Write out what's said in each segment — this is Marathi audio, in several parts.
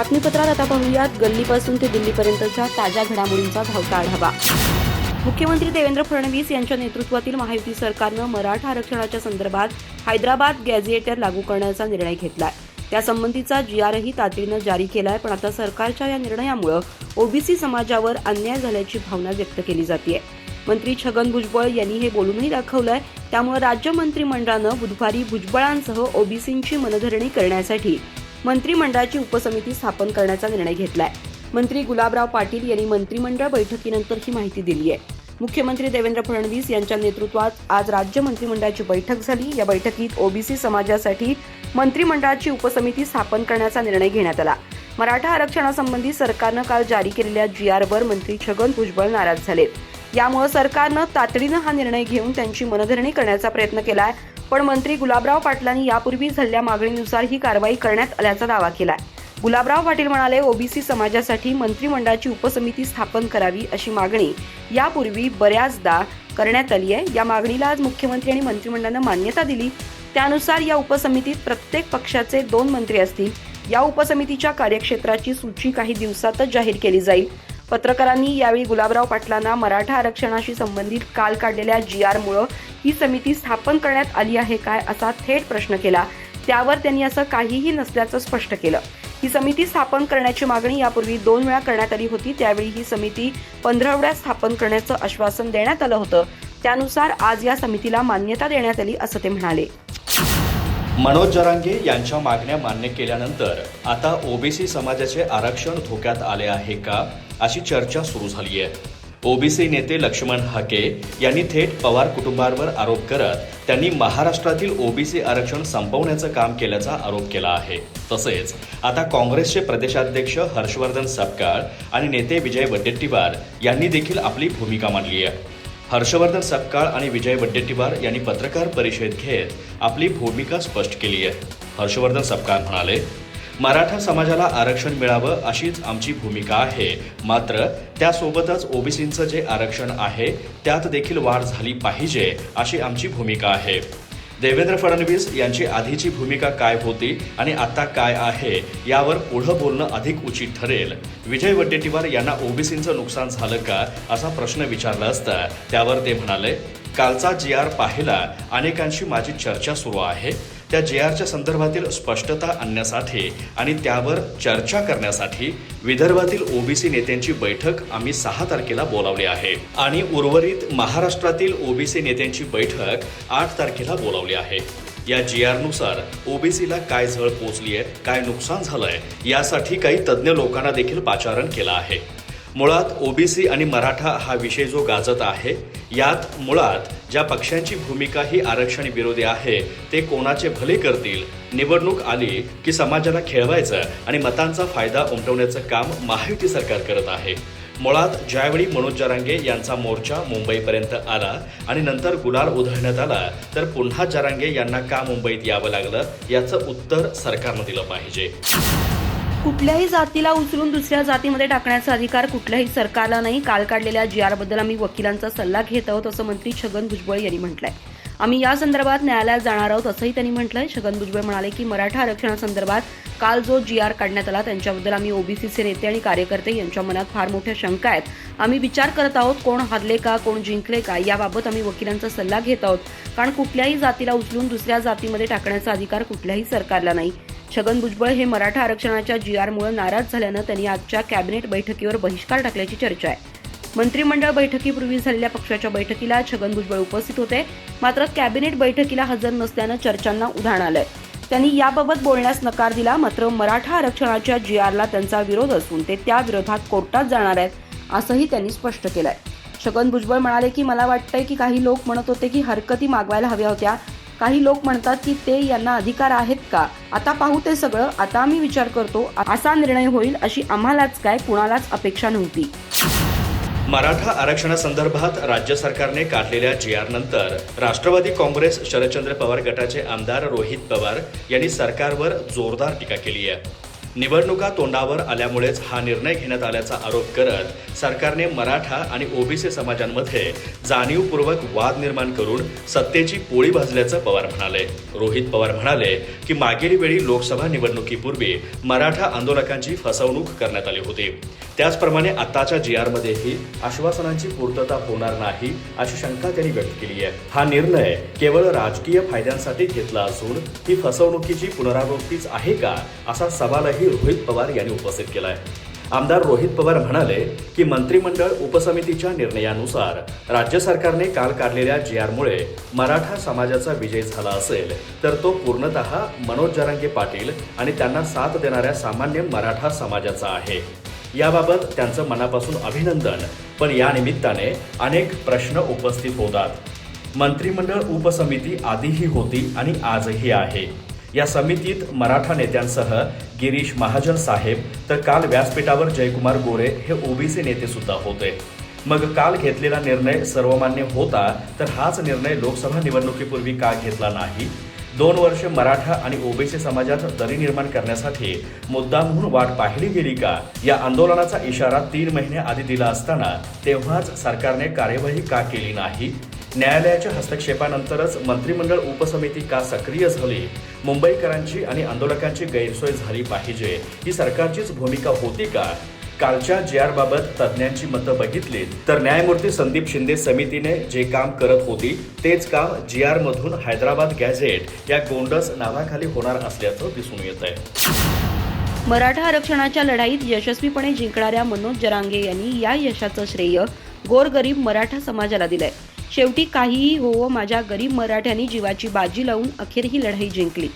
बातमीपत्रात आता पाहूयात. गल्लीपासून ते दिल्लीपर्यंतच्या ताज्या घडामोडींचा धावता आढावा. मुख्यमंत्री देवेंद्र फडणवीस यांच्या नेतृत्वातील महायुती सरकारनं मराठा आरक्षणाच्या संदर्भात हैदराबाद गॅझिएटर लागू करण्याचा निर्णय घेतलाय. त्यासंबंधीचा जी आरही तातडीनं जारी केलाय पण आता सरकारच्या या निर्णयामुळं ओबीसी समाजावर अन्याय झाल्याची भावना व्यक्त केली जाते मंत्री छगन भुजबळ यांनी हे बोलूनही दाखवलंय. त्यामुळे राज्य मंत्रिमंडळानं बुधवारी भुजबळांसह ओबीसींची मनधरणी करण्यासाठी मंत्रिमंडळाची उपसमिती स्थापन करण्याचा निर्णय घेतलाय. मंत्री गुलाबराव पाटील यांनी मंत्रिमंडळ बैठकीनंतर ही माहिती दिली आहे. मुख्यमंत्री देवेंद्र फडणवीस यांच्या नेतृत्वात आज राज्य मंत्रिमंडळाची बैठक झाली. या बैठकीत ओबीसी समाजासाठी मंत्रिमंडळाची उपसमिती स्थापन करण्याचा निर्णय घेण्यात आला. मराठा आरक्षणासंबंधी सरकारनं काल जारी केलेल्या जी आरवर मंत्री छगन भुजबळ नाराज झालेत. यामुळे सरकारनं तातडीनं हा निर्णय घेऊन त्यांची मनधरणी करण्याचा प्रयत्न केलाय. पण मंत्री गुलाबराव पाटलांनी यापूर्वी झालेल्या मागणीनुसार ही कारवाई करण्यात आल्याचा दावा केलाय. गुलाबराव पाटील म्हणाले ओबीसी समाजासाठी मंत्रिमंडळाची उपसमिती स्थापन करावी अशी मागणी यापूर्वी बऱ्याचदा करण्यात आली आहे या मागणीला आज मुख्यमंत्री आणि मंत्रिमंडळानं मान्यता दिली. त्यानुसार या उपसमितीत प्रत्येक पक्षाचे दोन मंत्री असतील. या उपसमितीच्या कार्यक्षेत्राची सूची काही दिवसातच जाहीर केली जाईल. पत्रकारांनी यावेळी गुलाबराव पाटलांना मराठा आरक्षणाशी संबंधित काल काढलेल्या जी आरमुळं ही समिती स्थापन करण्यात आली आहे काय असा थेट प्रश्न केला. त्यावर त्यांनी असं काहीही नसल्याचं स्पष्ट केलं. ही समिती स्थापन करण्याची मागणी यापूर्वी दोन वेळा करण्यात आली होती. त्यावेळी ही समिती पंधरवड्यात स्थापन करण्याचं आश्वासन देण्यात आलं होतं. त्यानुसार आज या समितीला मान्यता देण्यात आली असं ते म्हणाले. मनोज जरांगे यांच्या मागण्या मान्य केल्यानंतर आता ओबीसी समाजाचे आरक्षण धोक्यात आले आहे का? अशी चर्चा सुरू झाली आहे ओबीसी नेते लक्ष्मण हाके यांनी थेट पवार कुटुंबावर आरोप करत त्यांनी महाराष्ट्रातील ओबीसी आरक्षण संपवण्याचं काम केल्याचा आरोप केला आहे. तसेच आता काँग्रेसचे प्रदेशाध्यक्ष हर्षवर्धन सपकाळ आणि नेते विजय वडेट्टीवार यांनी देखील आपली भूमिका मांडली आहे हर्षवर्धन सपकाळ आणि विजय वडेट्टीवार यांनी पत्रकार परिषद घेत आपली भूमिका स्पष्ट केली आहे हर्षवर्धन सपकाळ म्हणाले मराठा समाजाला आरक्षण मिळावं अशीच आमची भूमिका आहे. मात्र त्यासोबतच ओबीसींचं जे आरक्षण आहे त्यात देखील वाढ झाली पाहिजे अशी आमची भूमिका आहे. देवेंद्र फडणवीस यांची आधीची भूमिका काय होती आणि आता काय आहे यावर पुढं बोलणं अधिक उचित ठरेल. विजय वडेट्टीवार यांना ओबीसींचं नुकसान झालं का असा प्रश्न विचारला असता त्यावर ते म्हणाले कालचा जी आर पाहिला अनेकांशी माझी चर्चा सुरू आहे. त्या जे आरच्या संदर्भातील स्पष्टता आणण्यासाठी आणि त्यावर चर्चा करण्यासाठी विदर्भातील ओबीसी नेत्यांची बैठक आम्ही सहा तारखेला बोलावली आहे. आणि उर्वरित महाराष्ट्रातील ओबीसी नेत्यांची बैठक आठ तारखेला बोलावली आहे. या जी आरनुसार ओबीसीला काय झळ पोचली आहे काय नुकसान झालंय यासाठी काही तज्ज्ञ लोकांना देखील पाचारण केलं आहे. मुळात ओबीसी आणि मराठा हा विषय जो गाजत आहे यात मुळात ज्या पक्षांची भूमिका ही आरक्षण विरोधी आहे ते कोणाचे भले करतील? निवडणूक आली की समाजाला खेळवायचं आणि मतांचा फायदा उमटवण्याचं काम महायुती सरकार करत आहे. मुळात ज्यावेळी मनोज जरांगे यांचा मोर्चा मुंबईपर्यंत आला आणि नंतर गुलाल उधळण्यात आला तर पुन्हा जरांगे यांना का मुंबईत यावं लागलं याचं उत्तर सरकारनं दिलं पाहिजे. कुठल्याही जातीला उचलून दुसऱ्या जातीमध्ये टाकण्याचा अधिकार कुठल्याही सरकारला नाही. काल काढलेल्या जी आरबद्दल आम्ही वकिलांचा सल्ला घेत आहोत असं मंत्री छगन भुजबळ यांनी म्हटलंय. आम्ही या संदर्भात न्यायालयात जाणार आहोत असंही त्यांनी म्हटलंय. छगन भुजबळ म्हणाले की मराठा आरक्षणासंदर्भात काल जो जी आर काढण्यात आला त्यांच्याबद्दल आम्ही ओबीसीचे नेते आणि कार्यकर्ते यांच्या मनात फार मोठ्या शंका आहेत. आम्ही विचार करत आहोत कोण हरले का कोण जिंकले का याबाबत आम्ही वकिलांचा सल्ला घेत आहोत. कारण कुठल्याही जातीला उचलून दुसऱ्या जातीमध्ये टाकण्याचा अधिकार कुठल्याही सरकारला नाही. छगन भुजबळ हे मराठा आरक्षणाच्या जी आरमुळे नाराज झाल्यानं त्यांनी आजच्या कॅबिनेट बैठकीवर बहिष्कार टाकल्याची चर्चा आहे. मंत्रिमंडळ बैठकीपूर्वी झालेल्या पक्षाच्या बैठकीला छगन भुजबळ उपस्थित होते. मात्र कॅबिनेट बैठकीला हजर नसल्यानं चर्चांना उधाण आलंय. त्यांनी याबाबत बोलण्यास नकार दिला मात्र मराठा आरक्षणाच्या जी आरला त्यांचा विरोध असून ते त्या विरोधात कोर्टात जाणार आहेत असंही त्यांनी स्पष्ट केलंय. छगन भुजबळ म्हणाले की मला वाटतंय की काही लोक म्हणत होते की हरकती मागवायला हव्या होत्या. काही लोक म्हणतात की ते यांना अधिकार आहेत का? आता पाहू ते सगळं. आता आम्ही विचार करतो असा निर्णय होईल अशी आम्हालाच काय कुणालाच अपेक्षा नव्हती. मराठा आरक्षणासंदर्भात राज्य सरकारने काढलेल्या जी आर नंतर राष्ट्रवादी काँग्रेस शरदचंद्र पवार गटाचे आमदार रोहित पवार यांनी सरकारवर जोरदार टीका केली आहे. निवडणुका तोंडावर आल्यामुळेच हा निर्णय घेण्यात आल्याचा आरोप करत सरकारने मराठा आणि ओबीसी समाजांमध्ये जाणीवपूर्वक वाद निर्माण करून सत्तेची पोळी भाजल्याचं पवार म्हणाले. रोहित पवार म्हणाले की मागील वेळी लोकसभा निवडणुकीपूर्वी मराठा आंदोलकांची फसवणूक करण्यात आली होती. त्याचप्रमाणे आताच्या जी आरमध्येही आश्वासनांची पूर्तता होणार नाही अशी शंका त्यांनी व्यक्त केली आहे हा निर्णय केवळ राजकीय फायद्यांसाठी घेतला असून ही फसवणुकीची पुनरावृत्तीच आहे का असा सवालही रोहित पवार यांनी उपस्थित केलाय. आमदार रोहित पवार म्हणाले की मंत्रिमंडळ उपसमितीच्या निर्णयानुसार राज्य सरकारने काल काढलेल्या जी आरमुळे मराठा समाजाचा विजय झाला असेल तर तो पूर्णतः मनोज जरांगे पाटील आणि त्यांना साथ देणाऱ्या सामान्य मराठा समाजाचा आहे. याबाबत त्यांचं मनापासून अभिनंदन पण या निमित्ताने अनेक प्रश्न उपस्थित होतात. मंत्रिमंडळ उपसमिती आधीही होती आणि आजही आहे. या समितीत मराठा नेत्यांसह गिरीश महाजन साहेब तर काल व्यासपीठावर जयकुमार गोरे हे ओबीसी नेते सुद्धा होते. मग काल घेतलेला निर्णय सर्वमान्य होता तर हाच निर्णय लोकसभा निवडणुकीपूर्वी का घेतला नाही? दोन वर्ष मराठा आणि ओबीसी समाजात दरी निर्माण करण्यासाठी मुद्दा म्हणून वाट पाहिली गेली का? या आंदोलनाचा इशारा तीन महिने आधी दिला असताना तेव्हाच सरकारने कार्यवाही का केली नाही? न्यायालयाच्या हस्तक्षेपानंतरच मंत्रिमंडळ उपसमिती का सक्रिय झाली? मुंबईकरांची आणि आंदोलकांची गैरसोय झाली पाहिजे. ही सरकारचीच भूमिका होती का? कालच्या जी आरबाबत तज्ज्ञांची मतं बघितली. तर न्यायमूर्ती संदीप शिंदे समितीने जे काम करत होती तेच काम जी आर मधून हैदराबाद गॅझेट या गोंडस नावाखाली होणार असल्याचं दिसून येत आहे. मराठा आरक्षणाच्या लढाईत यशस्वीपणे जिंकणाऱ्या मनोज जरांगे यांनी या यशाचं श्रेय गोरगरीब मराठा समाजाला दिलंय. शेवटी काहीही होवो माझ्या गरीब मराठ्यांनी जीवाची बाजी लावून अखेर ही लढाई जिंकली.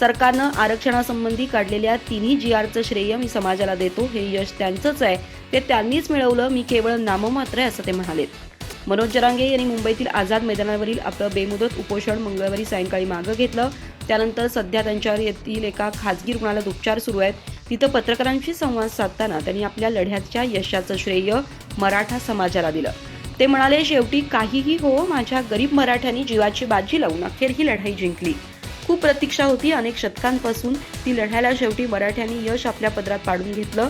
सरकारनं आरक्षणासंबंधी काढलेल्या तिन्ही जी आरचं श्रेय मी समाजाला देतो. हे यश त्यांचंच आहे. ते त्यांनीच मिळवलं. मी केवळ नाममात्र आहे असं ते म्हणालेत मनोज जरांगे यांनी मुंबईतील आझाद मैदानावरील आपलं बेमुदत उपोषण मंगळवारी सायंकाळी मागं घेतलं. त्यानंतर सध्या त्यांच्यावर येथील एका खाजगी रुग्णालयात उपचार सुरू आहेत. तिथं पत्रकारांशी संवाद साधताना त्यांनी आपल्या लढ्याच्या यशाचं श्रेय मराठा समाजाला दिलं. ते म्हणाले शेवटी काहीही हो माझ्या गरीब मराठ्यांनी जीवाची बाजी लावून अखेर ही लढाई जिंकली. खूप प्रतीक्षा होती अनेक शतकांपासून. ती लढायला शेवटी मराठ्यांनी यश आपल्या पदरात पाडून घेतलं.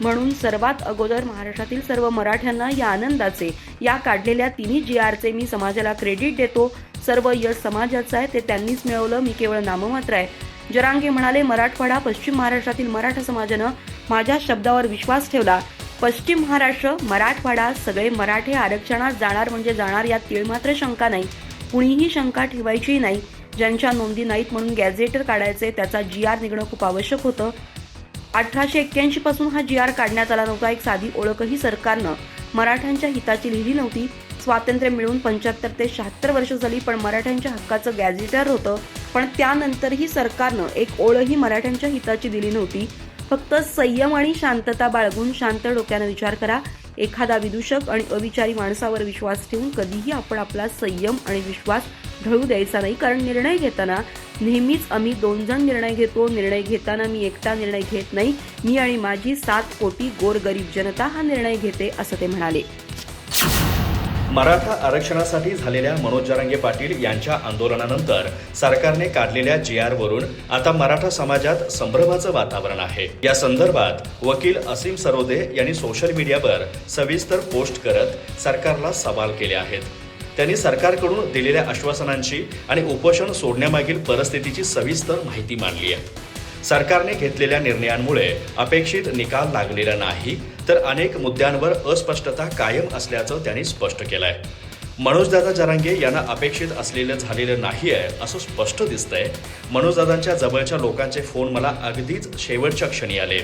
म्हणून सर्वात अगोदर महाराष्ट्रातील सर्व मराठ्यांना या आनंदाचे या काढलेल्या तिन्ही जी आरचे मी समाजाला क्रेडिट देतो. सर्व यश समाजाचं आहे ते त्यांनीच मिळवलं मी केवळ नाममात्र आहे. जरांगे म्हणाले मराठवाडा पश्चिम महाराष्ट्रातील मराठा समाजानं माझ्या शब्दावर विश्वास ठेवला. पश्चिम महाराष्ट्र मराठवाडा सगळे मराठे आरक्षणात जाणार म्हणजे जाणार यात तीळमात्र शंका नाही. कुणीही शंका ठेवायची नाही. ज्यांच्या नोंदी नाहीत म्हणून गॅझेटर काढायचे त्याचा जी आर निघणं खूप आवश्यक होतं. अठराशे एक्क्याऐंशी पासून हा जी आर काढण्यात आला नव्हता. एक साधी ओळखही सरकारनं मराठ्यांच्या हिताची लिहिली नव्हती. स्वातंत्र्य मिळून पंच्याहत्तर ते शहात्तर वर्ष झाली पण मराठ्यांच्या हक्काचं गॅझेटर होतं. पण त्यानंतरही सरकारनं एक ओळही मराठ्यांच्या हिताची दिली नव्हती. फक्त संयम आणि शांतता बाळगून शांत डोक्यानं विचार करा. एखादा विदूषक आणि अविचारी माणसावर विश्वास ठेवून कधीही आपण आपला संयम आणि विश्वास ढळू द्यायचा नाही. कारण निर्णय घेताना नेहमीच आम्ही दोन जण निर्णय घेतो. निर्णय घेताना मी एकटा निर्णय घेत नाही. मी आणि माझी सात कोटी गोरगरीब जनता हा निर्णय घेते असं ते म्हणाले. मराठा आरक्षणासाठी झालेल्या मनोज जरांगे पाटील यांच्या आंदोलनानंतर सरकारने काढलेल्या जी आर वरून आता मराठा समाजात संभ्रमाचं वातावरण आहे. या संदर्भात वकील असीम सरोदे यांनी सोशल मीडियावर सविस्तर पोस्ट करत सरकारला सवाल केले आहेत. त्यांनी सरकारकडून दिलेल्या आश्वासनांची आणि उपोषण सोडण्यामागील परिस्थितीची सविस्तर माहिती मांडली आहे. सरकारने घेतलेल्या निर्णयांमुळे अपेक्षित निकाल लागलेला नाही तर अनेक मुद्द्यांवर अस्पष्टता कायम असल्याचं त्यांनी स्पष्ट केलंय. मनोजदादा जरांगे यांना अपेक्षित असलेलं झालेलं नाही आहे असं स्पष्ट दिसतंय. मनोजदादांच्या जवळच्या लोकांचे फोन मला अगदीच शेवटच्या क्षणी आले.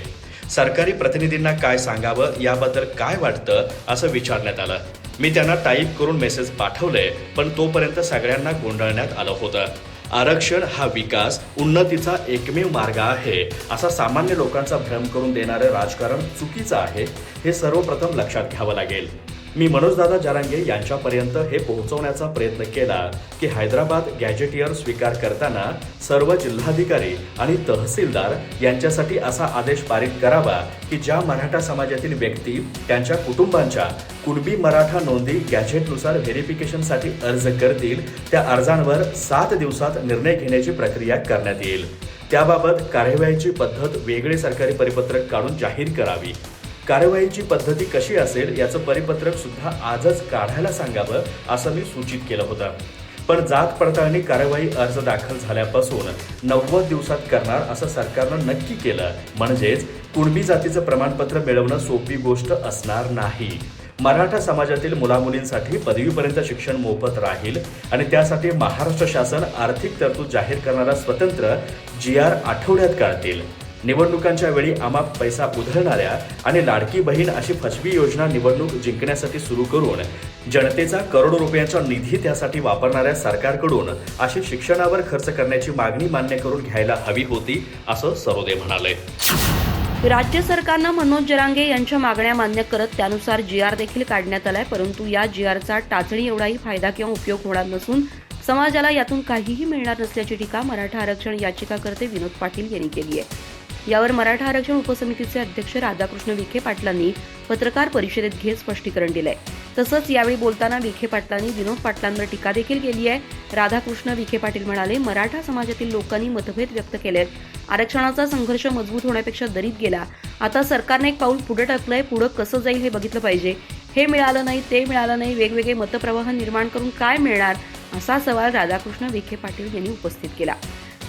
सरकारी प्रतिनिधींना काय सांगावं याबद्दल काय वाटतं असं विचारण्यात आलं. मी त्यांना टाईप करून मेसेज पाठवले पण तोपर्यंत सगळ्यांना गोंधळण्यात आलं होतं. आरक्षण हा विकास उन्नतीचा एकमेव मार्ग आहे. असा सामान्य लोकांचा भ्रम करून देणारं राजकारण चुकीचं आहे हे सर्वप्रथम लक्षात घ्यावं लागेल. मी मनोजदादा जारांगे यांच्यापर्यंत हे पोहोचवण्याचा प्रयत्न केला की हैदराबाद गॅजेटियर स्वीकार करताना सर्व जिल्हाधिकारी आणि तहसीलदार यांच्यासाठी असा आदेश पारित करावा की ज्या मराठा समाजातील व्यक्ती त्यांच्या कुटुंबांच्या कुणबी मराठा नोंदी गॅजेटनुसार व्हेरिफिकेशनसाठी अर्ज करतील त्या अर्जांवर सात दिवसात निर्णय घेण्याची प्रक्रिया करण्यात येईल. त्याबाबत कार्यवाहीची पद्धत वेगळे सरकारी परिपत्रक काढून जाहीर करावी. कारवाईची पद्धती कशी असेल याचं परिपत्रक सुद्धा आजच काढायला सांगावं असं मी सूचित केलं होतं. पण जात पडताळणी कारवाई अर्ज दाखल झाल्यापासून नव्वद दिवसात करणार असं सरकारनं नक्की केलं. म्हणजेच कुणबी जातीचं प्रमाणपत्र मिळवणं सोपी गोष्ट असणार नाही. मराठा समाजातील मुलामुलींसाठी पदवीपर्यंत शिक्षण मोफत राहील आणि त्यासाठी महाराष्ट्र शासन आर्थिक तरतूद जाहीर करणारा स्वतंत्र जी आर आठवड्यात काढतील निवडणुकांच्या वेळी आमाप पैसा उधळणाऱ्या आणि लाडकी बहीण अशी फसवी योजना निवडणूक जिंकण्यासाठी सुरू करून जनतेचा करोडो रुपयांचा निधी त्यासाठी वापरणाऱ्या सरकारकडून अशी शिक्षणावर खर्च करण्याची मागणी मान्य करून घ्यायला हवी होती असं सरोदे म्हणाले. राज्य सरकारनं मनोज जरांगे यांच्या मागण्या मान्य करत त्यानुसार जी आर देखील काढण्यात आलाय परंतु या जी आरचा टाचणी एवढाही फायदा किंवा उपयोग होणार नसून समाजाला यातून काहीही मिळणार नसल्याची टीका मराठा आरक्षण याचिकाकर्ते विनोद पाटील यांनी केली आहे. यावर मराठा आरक्षण उपसमितीचे अध्यक्ष राधाकृष्ण विखे पाटलांनी पत्रकार परिषदेत घेत स्पष्टीकरण दिलंय. तसंच यावेळी बोलताना विखे पाटलांनी विनोद पाटलांवर टीका देखील केली आहे. राधाकृष्ण विखे पाटील म्हणाले मराठा समाजातील लोकांनी मतभेद व्यक्त केलेत. आरक्षणाचा संघर्ष मजबूत होण्यापेक्षा दरीत गेला. आता सरकारने एक पाऊल पुढे टाकलंय पुढं कसं जाईल हे बघितलं पाहिजे. हे मिळालं नाही ते मिळालं नाही वेगवेगळे मतप्रवाह निर्माण करून काय मिळणार? असा सवाल राधाकृष्ण विखे पाटील यांनी उपस्थित केला.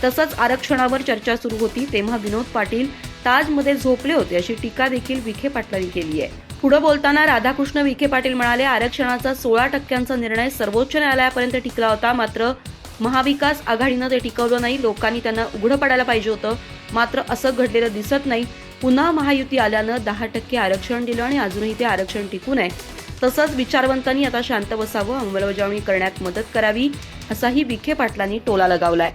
तसंच आरक्षणावर चर्चा सुरू होती तेव्हा विनोद पाटील ताजमध्ये झोपले होते अशी टीका देखील विखे पाटलांनी केली आहे. पुढे बोलताना राधाकृष्ण विखे पाटील म्हणाले आरक्षणाचा सोळा टक्क्यांचा निर्णय सर्वोच्च न्यायालयापर्यंत टिकला होता मात्र महाविकास आघाडीनं ते टिकवलं नाही लोकांनी त्यांना उघडं पडायला पाहिजे होतं. मात्र असं घडलेलं दिसत नाही. पुन्हा महायुती आल्यानं दहा टक्के आरक्षण दिलं आणि अजूनही ते आरक्षण टिकून आहे तसंच विचारवंतांनी आता शांत बसावं अंमलबजावणी करण्यात मदत करावी असाही विखे पाटलांनी टोला लगावलाय.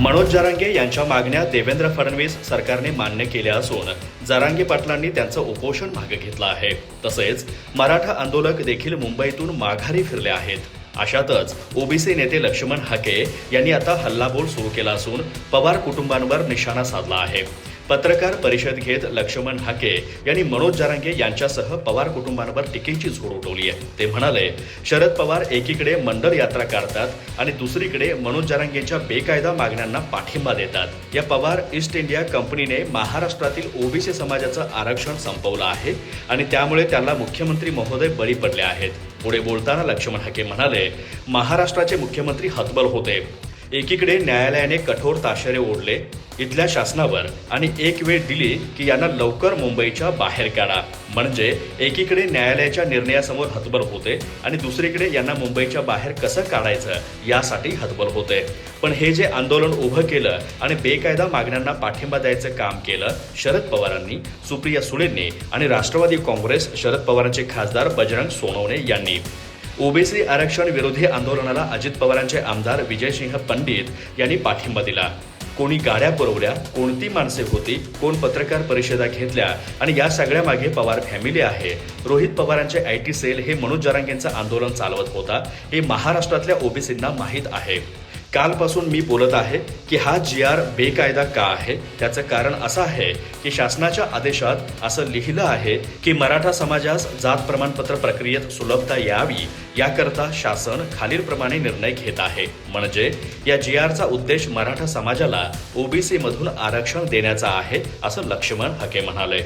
मनोज जरांगे यांच्या मागण्या देवेंद्र फडणवीस सरकारने मान्य केल्या असून जरांगे पाटलांनी त्यांचं उपोषण मागे घेतलं आहे. तसेच मराठा आंदोलक देखील मुंबईतून माघारी फिरले आहेत. अशातच ओबीसी नेते लक्ष्मण हाके यांनी आता हल्लाबोल सुरू केला असून पवार कुटुंबांवर निशाणा साधला आहे. पत्रकार परिषद घेत लक्ष्मण हाके यांनी मनोज जारांगे यांच्यासह पवार कुटुंबांवर टीकेची झोड उठवली आहे. ते म्हणाले शरद पवार एकीकडे मंडल यात्रा काढतात आणि दुसरीकडे मनोज जारांगेच्या बेकायदा मागण्यांना पाठिंबा देतात. या पवार ईस्ट इंडिया कंपनीने महाराष्ट्रातील ओबीसी समाजाचं आरक्षण संपवलं आहे आणि त्यामुळे त्यांना मुख्यमंत्री महोदय बळी पडले आहेत. पुढे बोलताना लक्ष्मण हाके म्हणाले महाराष्ट्राचे मुख्यमंत्री हतबल होते. एकीकडे न्यायालयाने कठोर ताशेरे ओढले इथल्या शासनावर आणि एक वेळ दिली की यांना लवकर मुंबईच्या बाहेर काढा. म्हणजे एकीकडे न्यायालयाच्या निर्णयासमोर हतबल होते आणि दुसरीकडे यांना मुंबईच्या बाहेर कसं काढायचं यासाठी हतबल होते. पण हे जे आंदोलन उभं केलं आणि बेकायदा मागण्यांना पाठिंबा द्यायचं काम केलं शरद पवारांनी सुप्रिया सुळेंनी आणि राष्ट्रवादी काँग्रेस शरद पवारांचे खासदार बजरंग सोनवणे यांनी. ओबीसी आरक्षण विरोधी आंदोलनाला अजित पवारांचे आमदार विजयसिंह पंडित यांनी पाठिंबा दिला. कोणी गाड्या पुरवल्या कोणती माणसे होती कोण पत्रकार परिषदा घेतल्या आणि या सगळ्या मागे पवार फॅमिली आहे. रोहित पवारांचे आय टी सेल हे मनोज जरांगेंचं आंदोलन चालवत होता. हे महाराष्ट्रातल्या ओबीसींना माहीत आहे. कालपासून मी बोलत आहे की हा जी आर बेकायदा का आहे? त्याचं कारण असं आहे की शासनाच्या आदेशात असं लिहिलं आहे की मराठा समाजास जात प्रमाणपत्र प्रक्रियेत सुलभता यावी याकरता शासन खालीलप्रमाणे निर्णय घेत आहे. म्हणजे या जी आरचा उद्देश मराठा समाजाला ओबीसी मधून आरक्षण देण्याचा आहे असं लक्ष्मण हके म्हणाले.